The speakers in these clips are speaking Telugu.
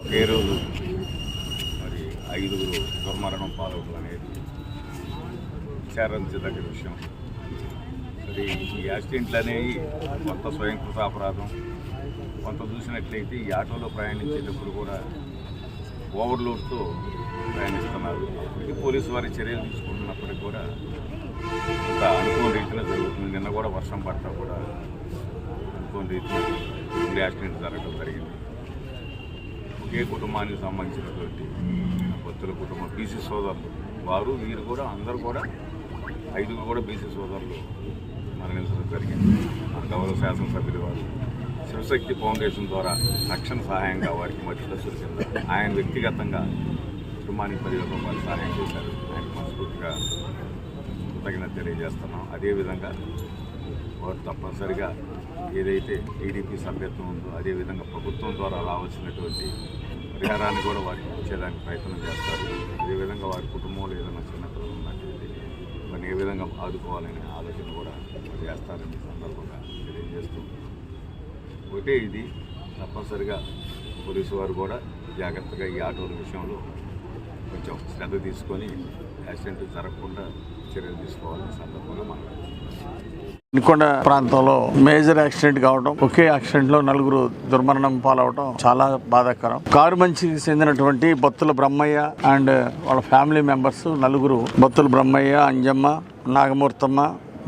ఒకే రోజు మరి ఐదుగురు దుర్మరణం పాలవడం అనేది విచారించదగ్గ విషయం. మరి ఈ యాక్సిడెంట్లు అనేవి కొంత స్వయంకృత అపరాధం కొంత చూసినట్లయితే ఈ ఆటోలో ప్రయాణించేటప్పుడు కూడా ఓవర్లోడ్తో ప్రయాణిస్తున్నారు. ఇప్పటికీ పోలీసు వారి చర్యలు తీసుకుంటున్నప్పటికీ కూడా కొంత అనుకోని రీతిలో జరుగుతుంది. నిన్న కూడా వర్షం పడతా కూడా అనుకోని రీతిలో యాక్సిడెంట్ జరగడం జరిగింది. ఒకే కుటుంబానికి సంబంధించినటువంటి భక్తుల కుటుంబం బీసీ సోదరులు. వారు వీరు కూడా అందరూ కూడా ఐదుగురు కూడా బీసీ సోదరులు మరణించడం జరిగింది. మన గౌరవ శాసనసభ్యులు వారు. శివశక్తి ఫౌండేషన్ ద్వారా రక్షణ సహాయంగా వారికి మధ్యలో దశల కింద ఆయన వ్యక్తిగతంగా కుటుంబానికి పది రూపాయలు సహాయం చేశారు. ఆయనకు మనస్ఫూర్తిగా కృతజ్ఞత తెలియజేస్తున్నాం. అదేవిధంగా వారు తప్పనిసరిగా ఏదైతే టీడీపీ సభ్యత్వం ఉందో అదేవిధంగా ప్రభుత్వం ద్వారా రావాల్సినటువంటి పరిహారాన్ని కూడా వారికి ఇచ్చేదానికి ప్రయత్నం చేస్తారు. అదేవిధంగా వారి కుటుంబంలో ఏదైనా చిన్నతనం ఉన్నట్లయితే వారిని ఏ విధంగా ఆదుకోవాలనే ఆలోచన కూడా చేస్తారని సందర్భంగా తెలియజేస్తూ ఒకటే ఇది. తప్పనిసరిగా పోలీసు వారు కూడా జాగ్రత్తగా ఈ ఆటోల విషయంలో కొంచెం శ్రద్ధ తీసుకొని యాక్సిడెంట్ జరగకుండా చర్యలు తీసుకోవాలని సందర్భంగా మాట్లాడుతున్నాం. వినుకొండ ప్రాంతంలో మేజర్ యాక్సిడెంట్ కావడం ఒకే యాక్సిడెంట్లో నలుగురు దుర్మరణం పాలవడం చాలా బాధాకరం. కారు మంచికి చెందినటువంటి బొత్తుల బ్రహ్మయ్య అండ్ వాళ్ళ ఫ్యామిలీ మెంబర్స్ నలుగురు బొత్తుల బ్రహ్మయ్య అంజమ్మ నాగమూర్తమ్మ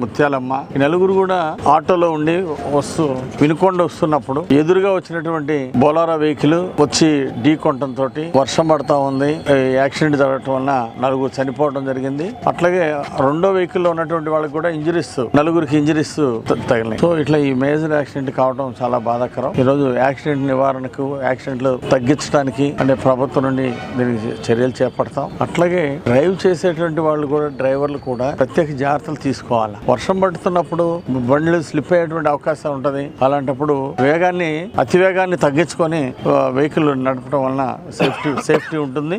ముత్యాలమ్మ. ఈ నలుగురు కూడా ఆటోలో ఉండి వస్తూ వినుకొండ వస్తున్నప్పుడు ఎదురుగా వచ్చినటువంటి బోలారా వెహికల్ వచ్చి ఢీ కొట్టడంతో వర్షం పడతా ఉంది. ఈ యాక్సిడెంట్ జరగటం వలన నలుగురు చనిపోవడం జరిగింది. అట్లాగే రెండో వెహికల్లో ఉన్నటువంటి వాళ్ళకి కూడా ఇంజరీస్ నలుగురికి ఇంజరీస్ తగిలినాయి. సో ఇట్లా ఈ మేజర్ యాక్సిడెంట్ కావడం చాలా బాధాకరం. ఈ రోజు యాక్సిడెంట్ నివారణకు యాక్సిడెంట్లు తగ్గించడానికి అంటే ప్రభుత్వం నుండి దీనికి చర్యలు చేపడతాం. అట్లాగే డ్రైవ్ చేసేటువంటి వాళ్ళు కూడా డ్రైవర్లు కూడా ప్రత్యేక జాగ్రత్తలు తీసుకోవాలి. వర్షం పడుతున్నప్పుడు బండ్లు స్లిప్ అయ్యేటువంటి అవకాశం ఉంటుంది. అలాంటప్పుడు వేగాన్ని అతివేగాన్ని తగ్గించుకొని వెహికల్ నడపడం వలన సేఫ్టీ సేఫ్టీ ఉంటుంది.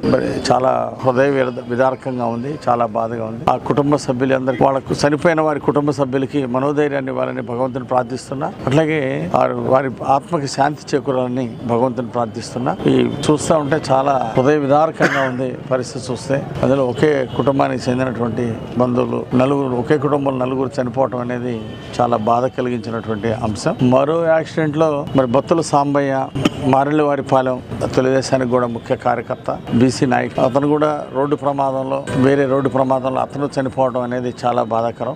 చాలా హృదయ విదారకంగా ఉంది చాలా బాధగా ఉంది. ఆ కుటుంబ సభ్యులందరికీ వాళ్ళకు చనిపోయిన వారి కుటుంబ సభ్యులకి మనోధైర్యాన్ని ఇవ్వాలని భగవంతుని ప్రార్థిస్తున్నా. అట్లాగే వారి వారి ఆత్మకి శాంతి చేకూరాలని భగవంతుని ప్రార్థిస్తున్నా. ఈ చూస్తా ఉంటే చాలా హృదయ విదారకంగా ఉంది పరిస్థితి చూస్తే. అందులో ఒకే కుటుంబానికి చెందినటువంటి బంధువులు నలుగురు ఒకే కుటుంబం నలుగురు చనిపోవటం అనేది చాలా బాధ కలిగించినటువంటి అంశం. మరో యాక్సిడెంట్లో మరి బొత్తుల సాంబయ్య మారెళ్ళవారిపాలెం తెలుగుదేశానికి కూడా ముఖ్య కార్యకర్త బీసీ నాయక్. అతను కూడా రోడ్డు ప్రమాదంలో వేరే రోడ్డు ప్రమాదంలో అతను చనిపోవడం అనేది చాలా బాధాకరం.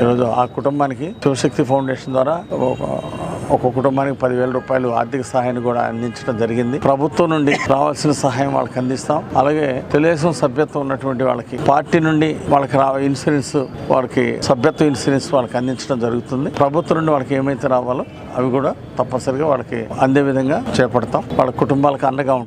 ఈరోజు ఆ కుటుంబానికి శివశక్తి ఫౌండేషన్ ద్వారా ఒక- ఒక కుటుంబానికి పదివేల రూపాయలు ఆర్థిక సహాయాన్ని కూడా అందించడం జరిగింది. ప్రభుత్వం నుండి రావాల్సిన సహాయం వాళ్ళకి అందిస్తాం. అలాగే తెలుగుదేశం సభ్యత్వం ఉన్నటువంటి వాళ్ళకి పార్టీ నుండి వాళ్ళకి రా ఇన్సూరెన్స్ వాళ్ళకి సభ్యత్వ ఇన్సూరెన్స్ వాళ్ళకి అందించడం జరుగుతుంది. ప్రభుత్వం నుండి వాళ్ళకి ఏమైతే రావాలో అవి కూడా తప్పనిసరిగా వాళ్ళకి అందే విధంగా చేపడతాం. వాళ్ళ కుటుంబాలకు అండగా ఉంటాం.